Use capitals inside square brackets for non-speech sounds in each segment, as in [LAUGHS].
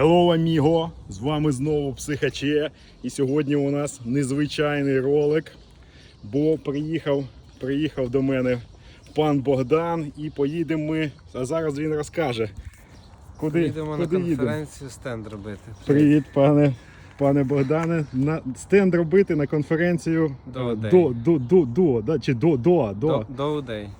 Hello, amigo! З вами знову Психаче. І сьогодні у нас незвичайний ролик, бо приїхав, приїхав до мене пан Богдан і поїдемо ми. А зараз він розкаже. Куди, Їдемо на куди їдемо? конференцію стенд робити. Привіт, пане, пане Богдане. На стенд робити на конференцію До е, до, до, до, до, да, чи до, до, до,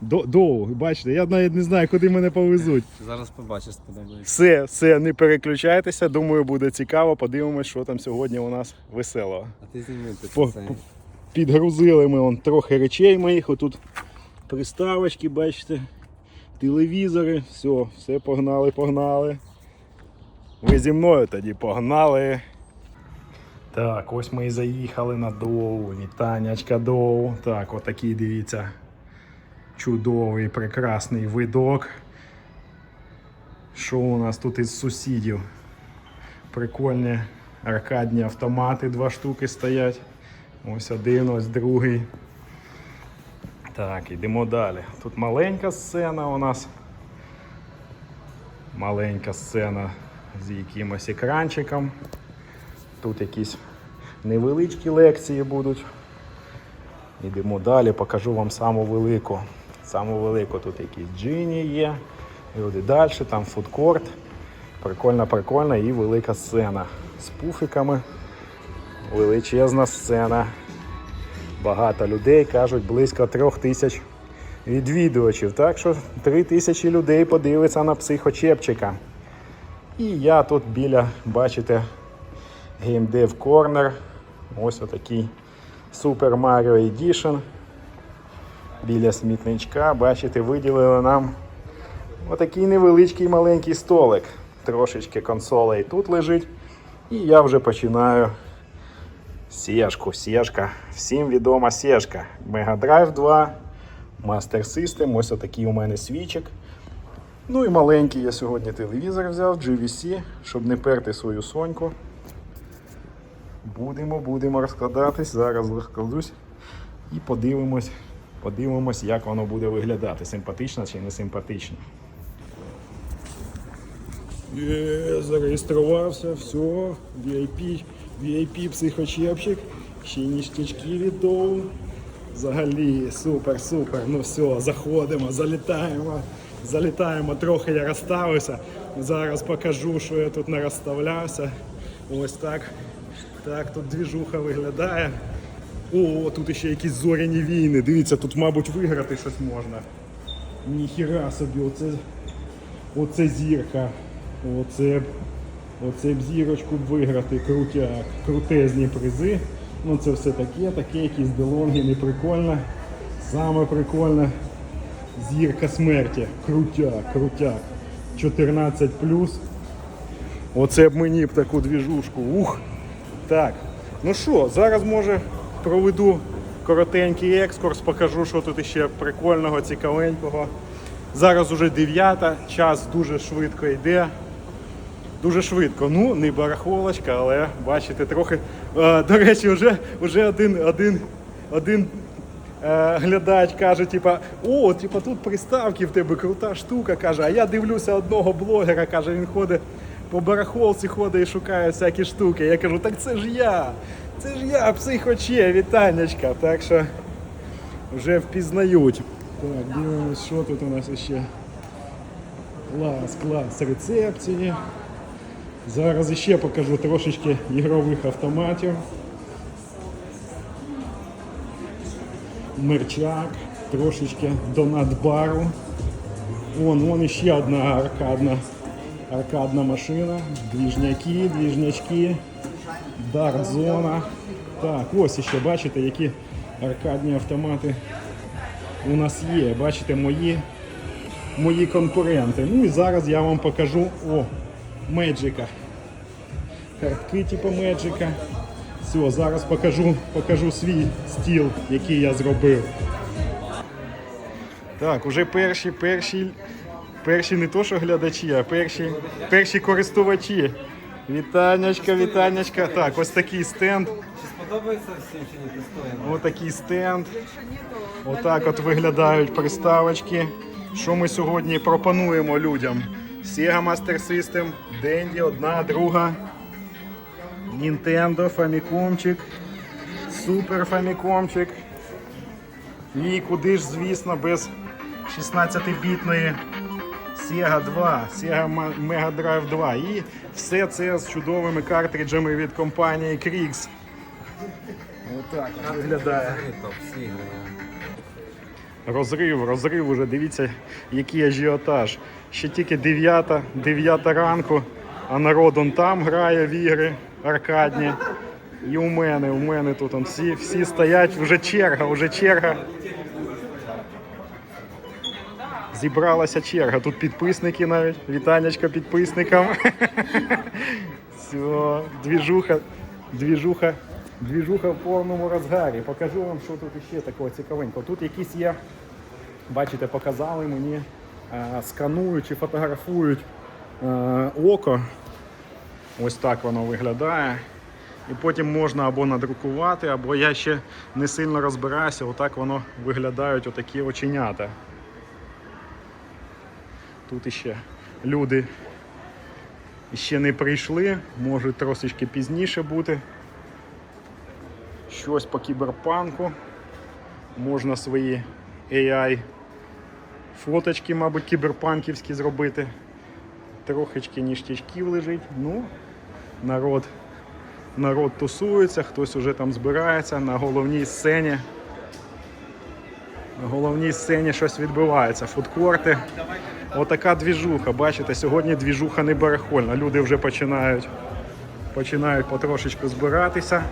До, до. Бачите, я навіть не знаю, куди мене повезуть. Зараз побачиш, сподобається. Все, все, не переключайтеся. Думаю, буде цікаво. Подивимось, що там сьогодні у нас веселого. А ти зніми по- Підгрузили ми он, трохи речей моїх. Отут приставочки, бачите, телевізори. Все, все, погнали, погнали. Ви зі мною тоді погнали. Так, ось ми і заїхали на Доу. Вітаннячка Доу. Так, отакий, дивіться. Чудовий, прекрасний видок. Що у нас тут із сусідів? Прикольні аркадні автомати, два штуки стоять. Ось один, ось другий. Так, йдемо далі. Тут маленька сцена у нас. Маленька сцена з якимось екранчиком. Тут якісь невеличкі лекції будуть. Йдемо далі, покажу вам саму велику. Саму велику тут якісь джині є. Люди далі, там фудкорт. Прикольна, прикольна і велика сцена з пуфиками. Величезна сцена. Багато людей кажуть близько трьох тисяч відвідувачів. Так що три тисячі людей подивиться на психочепчика. І я тут біля, бачите, Game Dev Corner. Ось отакий Super Mario Edition. Біля смітничка, бачите, виділили нам отакий невеличкий маленький столик. Трошечки консолей тут лежить. І я вже починаю сєшку. Сєшка. Всім відома сєшка. Mega Drive 2, Master System. Ось отакий у мене свічик. Ну і маленький я сьогодні телевізор взяв, GVC, щоб не перти свою соньку. Будемо, будемо розкладатись. Зараз розкладусь і подивимось, подивимось, як воно буде виглядати. Симпатично чи не симпатично. Є, зареєструвався, все, VIP, VIP психочепчик, ще ніштячки віддав. Взагалі, супер, супер. Ну все, заходимо, залітаємо. Залітаємо, трохи я розставився. Зараз покажу, що я тут не розставлявся. Ось так. Так, тут двіжуха виглядає. О, тут ще якісь зоряні війни. Дивіться, тут, мабуть, виграти щось можна. Ніхіра собі, оце, оце зірка. Оце, оце б зірочку б виграти крутяк. Крутезні призи. Ну це все таке, таке, якісь делонги, не прикольно. Саме прикольне зірка смерті. Крутяк, крутяк. 14 Оце б мені б таку двіжушку. Ух! Так. Ну що, зараз може проведу коротенький екскурс, покажу, що тут ще прикольного, цікавенького. Зараз уже 9, час дуже швидко йде. Дуже швидко. Ну, не барахолочка, але бачите, трохи. Е, до речі, вже, вже один, один, один е, глядач каже, типа, о, типа, тут приставки в тебе крута штука, каже, а я дивлюся одного блогера, каже, він ходить по барахолці, ходить і шукає всякі штуки. Я кажу, так це ж я, це ж я, психоче, вітаннячка. Так що вже впізнають. Так, дивимось, що тут у нас ще. Клас, клас, рецепції. Зараз іще покажу трошечки ігрових автоматів. Мерчак, трошечки донат-бару. Вон, вон іще одна аркадна, аркадна машина. Двіжняки, двіжнячки, дарт-зона. Так, ось іще бачите, які аркадні автомати у нас є. Бачите, мої мої конкуренти. Ну і зараз я вам покажу о, Меджика. Картки типу Меджика. Все, зараз покажу, покажу свій стіл, який я зробив. Так, уже перші, перші, перші не то, що глядачі, а перші, перші користувачі. Вітаннячка, вітаннячка. Так, ось такий стенд. Чи сподобається всім чи не тестуємо? Ось такий стенд. Отак от виглядають приставочки. Що ми сьогодні пропонуємо людям? Sega Master System, Dendy, одна, друга. Nintendo, Famicomчик, Super Famicomчик. І куди ж, звісно, без 16-бітної Sega 2, Sega Mega Drive 2. І все це з чудовими картриджами від компанії Kriegs. Отак от виглядає. Розрив, розрив уже, дивіться, який ажіотаж. Ще тільки 9, 9 ранку, а народ он там грає в ігри аркадні. І у мене, у мене тут он всі, всі стоять, вже черга, вже черга. Зібралася черга. Тут підписники навіть. Вітанечка підписникам. Все, двіжуха, двіжуха, двіжуха в повному розгарі. Покажу вам, що тут ще такого цікавенького. Тут якісь є, бачите, показали мені, е, сканують чи фотографують е, око. Ось так воно виглядає. І потім можна або надрукувати, або я ще не сильно розбираюся, отак воно виглядають отакі оченята. Тут іще люди ще не прийшли, може трошечки пізніше бути. Щось по кіберпанку. Можна свої AI фоточки, мабуть, кіберпанківські зробити. Трохички ніштячків лежить. Ну, народ, народ тусується, хтось уже там збирається на головній сцені. На головній сцені щось відбувається. Фудкорти. Отака двіжуха. Бачите, сьогодні двіжуха не барахольна. Люди вже починають, починають потрошечку збиратися.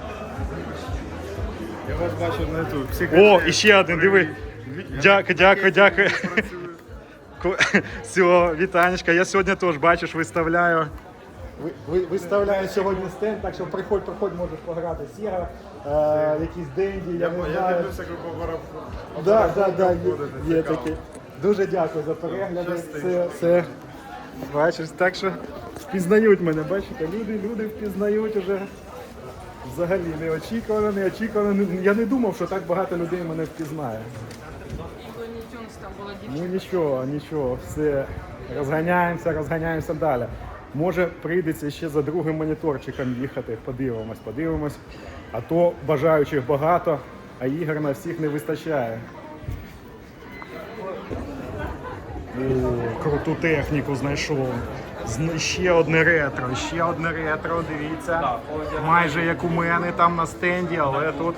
Я вас бачив на YouTube. О, і ще один, диви. Дякую, дякую, дякую. Все, вітанечка. Я сьогодні теж бачиш, виставляю. Ви, ви, виставляю сьогодні стенд, так що приходь, приходь, можеш пограти Сіра, е, якісь денді, я, Я, не я знаю. дивлюся, як ви по Да, да, да, є, є цікаво. Дуже дякую за перегляди. Все, все. Бачиш, так що впізнають мене, бачите, люди, люди впізнають уже. Взагалі неочікувано, неочікувано. Я не думав, що так багато людей мене впізнає. Ну нічого, нічого, все. Розганяємося, розганяємося далі. Може прийдеться ще за другим моніторчиком їхати, подивимось, подивимось. А то бажаючих багато, а ігор на всіх не вистачає. Круту техніку знайшов. Ще одне ретро, ще одне ретро, дивіться. Майже як у мене там на стенді, але тут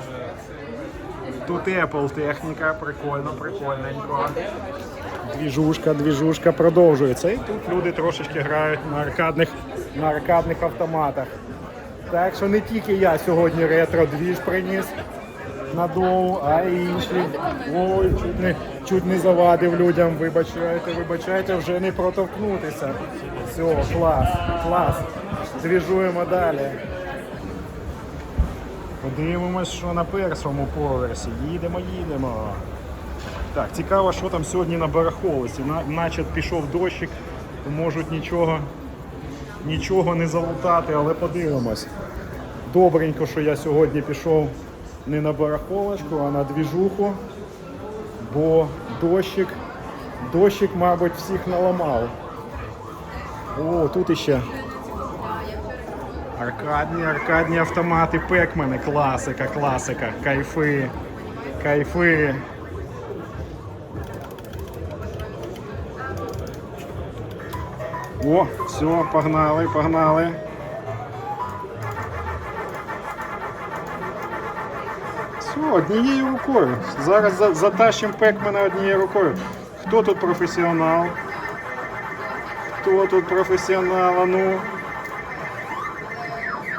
Тут Apple техніка, прикольно, прикольненько. Двіжушка, двіжушка продовжується. І тут люди трошечки грають на аркадних, на аркадних автоматах. Так що не тільки я сьогодні ретро-двіж приніс на доу, а інші. Ой, чуть не, чуть не завадив людям. Вибачайте, вибачайте, вже не протовкнутися. Все, клас, клас. Двіжуємо далі. Подивимось, що на першому поверсі. Їдемо, їдемо. Так, цікаво, що там сьогодні на барахолиці. Наче пішов дощик, то можуть нічого, нічого не залутати, але подивимось. Добренько, що я сьогодні пішов не на барахолочку, а на двіжуху, бо дощик, дощик, мабуть, всіх наламав. О, тут іще Аркадні, аркадні автомати, пекмени, класика, класика, кайфи, кайфи. О, все, погнали, погнали. Все, однією рукою. Зараз за- затащимо пекмена однією рукою. Хто тут професіонал? Хто тут професіонал? А Ну.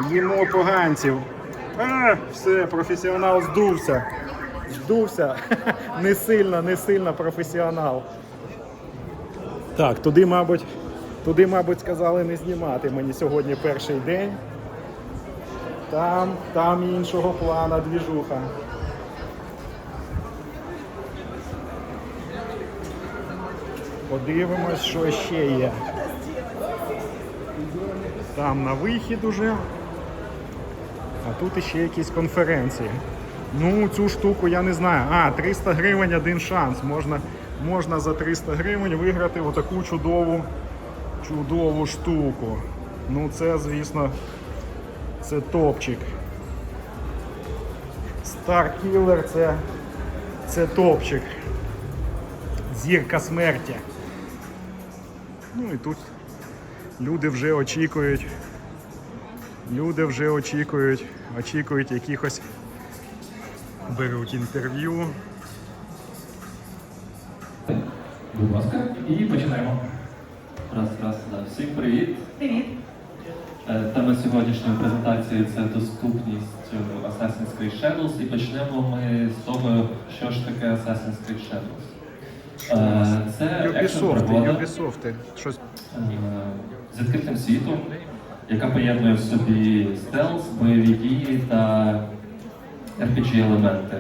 Їмо поганців. А, все, професіонал здувся. Здувся. [LAUGHS] Не сильно, не сильно професіонал. Так, туди, мабуть, туди, мабуть, сказали не знімати мені сьогодні перший день. Там, там іншого плана двіжуха. Подивимось, що ще є. Там на вихід уже. А тут іще якісь конференції. Ну, цю штуку я не знаю. А, 300 гривень один шанс. Можна, можна за 300 гривень виграти отаку чудову, чудову штуку. Ну це, звісно, це топчик. Старкілер це, це топчик. Зірка смерті. Ну і тут люди вже очікують. Люди вже очікують, очікують якихось, беруть інтерв'ю. Будь ласка, і починаємо. Раз, раз, да. Всім привіт. Привіт. Е, Тема сьогоднішньої презентації це доступність е, Assassin's Creed Shadows. І почнемо ми з того, що ж таке Assassin's Creed Shadows. Е, Це Ubisoft. Щось з відкритим світом, яка поєднує в собі стелс, бойові дії та RPG елементи.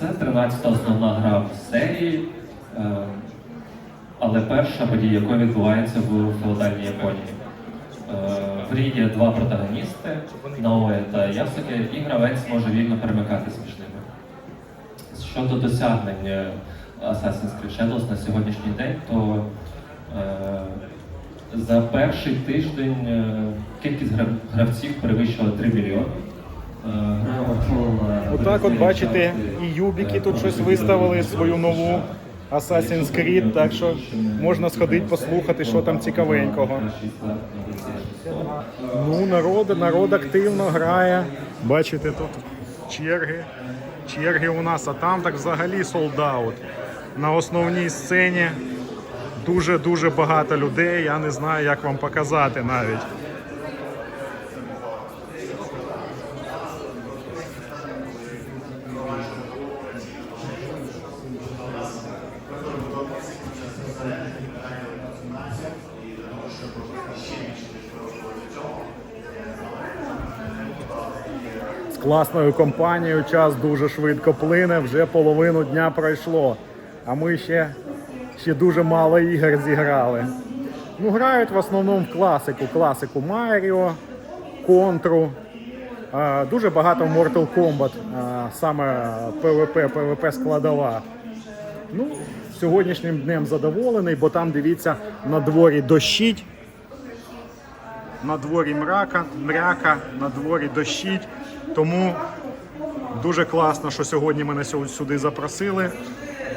Це 13-та основна гра в серії, але перша подія якої відбувається в феодальній Японії. Е, В грі є два протагоністи Наоя та Ясуке, і гравець може вільно перемикатись між ними. Щодо досягнень Assassin's Creed Shadows на сьогоднішній день, то е, за перший тиждень е, кількість гравців перевищила 3 мільйони. Отак от бачите, і Юбіки тут щось виставили, свою нову Assassin's Creed, так що можна сходити послухати, що там цікавенького. Ну, народ, народ активно грає. Бачите, тут черги. Черги у нас, а там так взагалі солдаут. На основній сцені дуже-дуже багато людей. Я не знаю, як вам показати навіть. Класною компанією час дуже швидко плине, вже половину дня пройшло. А ми ще, ще дуже мало ігор зіграли. Ну, грають в основному в класику. Класику Маріо, Контру. Дуже багато в Mortal Kombat, саме PvP, PvP складова. Ну, сьогоднішнім днем задоволений, бо там дивіться на дворі дощить. На дворі мрака, мряка, на дворі дощить. Тому дуже класно, що сьогодні мене сю- сюди запросили,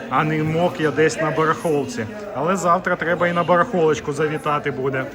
а не мог я десь на барахолці. Але завтра треба і на барахолочку завітати буде.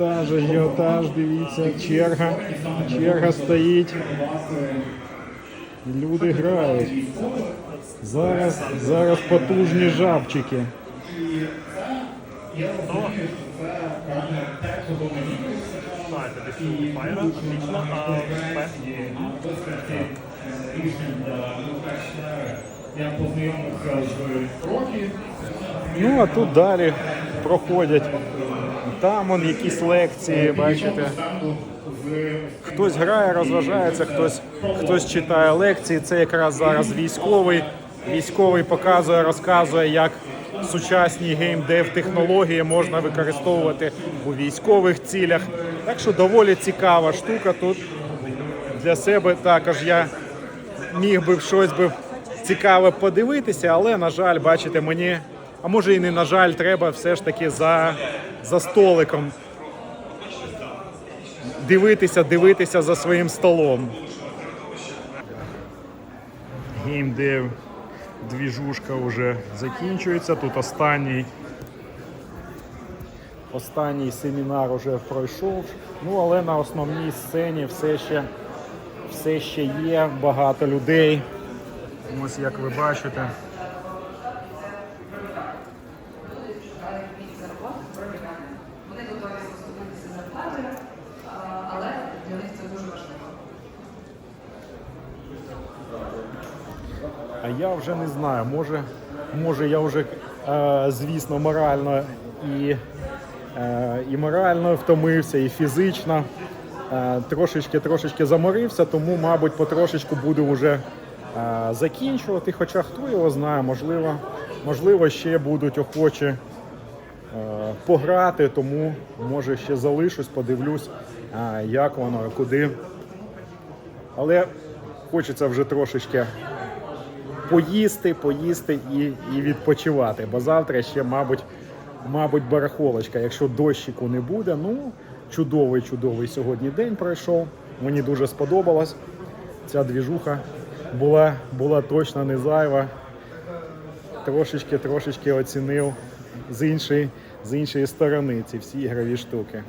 Ажіотаж, ажіотаж, дивіться, черга. Черга стоїть. Люди грають. Зараз, зараз потужні жабчики. Ну а тут далі проходять. Там он якісь лекції, бачите. Хтось грає, розважається, хтось, хтось читає лекції. Це якраз зараз військовий. Військовий показує, розказує, як сучасні геймдев технології можна використовувати у військових цілях. Так що доволі цікава штука тут. Для себе також я міг би щось би цікаве подивитися, але, на жаль, бачите, мені, а може і не на жаль, треба все ж таки за, за столиком дивитися, дивитися за своїм столом. Геймдев двіжушка вже закінчується. Тут останній. Останній семінар вже пройшов. Ну, але на основній сцені все ще, все ще є багато людей. Ось як ви бачите. Вони готові поступитися зарплатою, а, але для них це дуже важливо. А я вже не знаю, може, може я вже, е, звісно, морально і, е, і морально втомився, і фізично. Е, трошечки, трошечки заморився, тому, мабуть, потрошечку буду вже закінчувати. Хоча хто його знає, можливо, можливо, ще будуть охочі пограти, тому може ще залишусь, подивлюсь, як воно, куди. Але хочеться вже трошечки поїсти, поїсти і, і відпочивати. Бо завтра ще, мабуть, мабуть, барахолочка. Якщо дощику не буде, ну чудовий, чудовий сьогодні день пройшов. Мені дуже сподобалось. Ця двіжуха була, була точно не зайва. Трошечки, трошечки оцінив з іншої, з іншої сторони ці всі ігрові штуки.